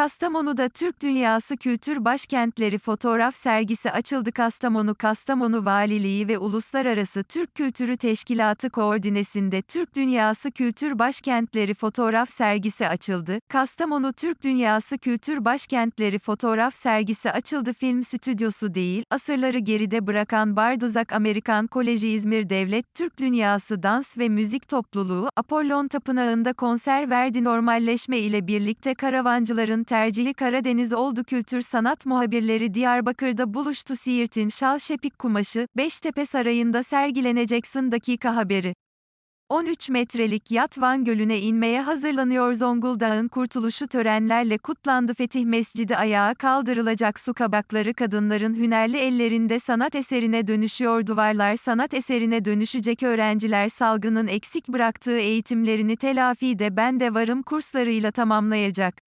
Kastamonu'da Türk Dünyası Kültür Başkentleri fotoğraf sergisi açıldı. Kastamonu Kastamonu Valiliği ve Uluslararası Türk Kültürü Teşkilatı koordinesinde Türk Dünyası Kültür Başkentleri fotoğraf sergisi açıldı. Kastamonu Türk Dünyası Kültür Başkentleri fotoğraf sergisi açıldı. Film stüdyosu değil, asırları geride bırakan Bardızak Amerikan Koleji İzmir Devlet Türk Dünyası Dans ve Müzik Topluluğu, Apollon Tapınağı'nda konser verdi. Normalleşme ile birlikte karavancıların tercihi Karadeniz oldu. Kültür sanat muhabirleri Diyarbakır'da buluştu. Siirt'in şal şepik kumaşı, Beştepe Sarayı'nda sergilenecek. Dakika haberi. 13 metrelik yat Van Gölü'ne inmeye hazırlanıyor. Zonguldak'ın kurtuluşu törenlerle kutlandı. Fetih Mescidi ayağa kaldırılacak. Su kabakları kadınların hünerli ellerinde sanat eserine dönüşüyor. Duvarlar sanat eserine dönüşecek. Öğrenciler salgının eksik bıraktığı eğitimlerini telafide ben de varım kurslarıyla tamamlayacak.